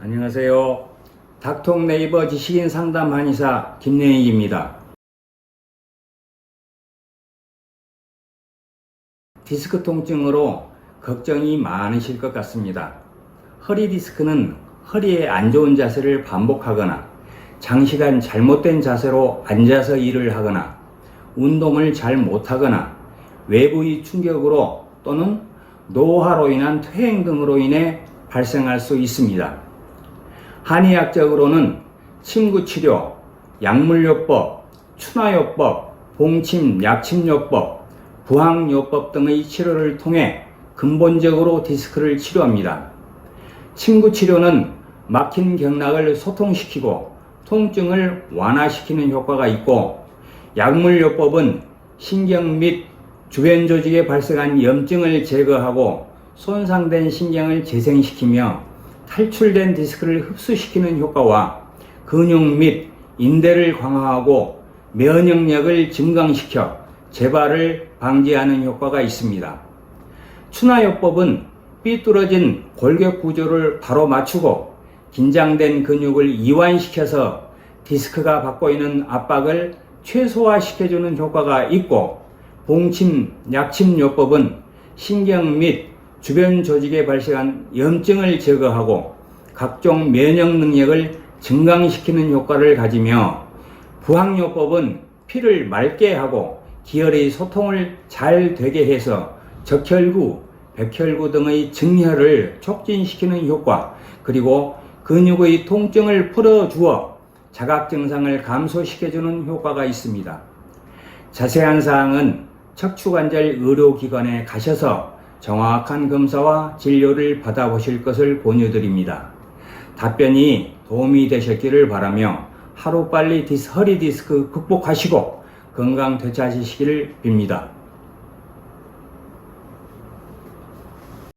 안녕하세요. 닥통 네이버 지식인 상담 한의사 김예익입니다. 디스크 통증으로 걱정이 많으실 것 같습니다. 허리 디스크는 허리의 안 좋은 자세를 반복하거나 장시간 잘못된 자세로 앉아서 일을 하거나 운동을 잘 못하거나 외부의 충격으로 또는 노화로 인한 퇴행 등으로 인해 발생할 수 있습니다. 한의학적으로는 침구 치료, 약물요법, 추나요법, 봉침, 약침요법, 부항요법 등의 치료를 통해 근본적으로 디스크를 치료합니다. 침구 치료는 막힌 경락을 소통시키고 통증을 완화시키는 효과가 있고 약물요법은 신경 및 주변 조직에 발생한 염증을 제거하고 손상된 신경을 재생시키며 탈출된 디스크를 흡수시키는 효과와 근육 및 인대를 강화하고 면역력을 증강시켜 재발을 방지하는 효과가 있습니다. 추나요법은 삐뚤어진 골격 구조를 바로 맞추고 긴장된 근육을 이완시켜서 디스크가 받고 있는 압박을 최소화시켜주는 효과가 있고 봉침, 약침요법은 신경 및 주변 조직에 발생한 염증을 제거하고 각종 면역 능력을 증강시키는 효과를 가지며 부항요법은 피를 맑게 하고 기혈의 소통을 잘 되게 해서 적혈구, 백혈구 등의 증혈을 촉진시키는 효과 그리고 근육의 통증을 풀어주어 자각 증상을 감소시켜주는 효과가 있습니다. 자세한 사항은 척추관절 의료기관에 가셔서 정확한 검사와 진료를 받아보실 것을 권유드립니다. 답변이 도움이 되셨기를 바라며 하루빨리 디스, 허리 디스크 극복하시고 건강 되찾으시기를 빕니다.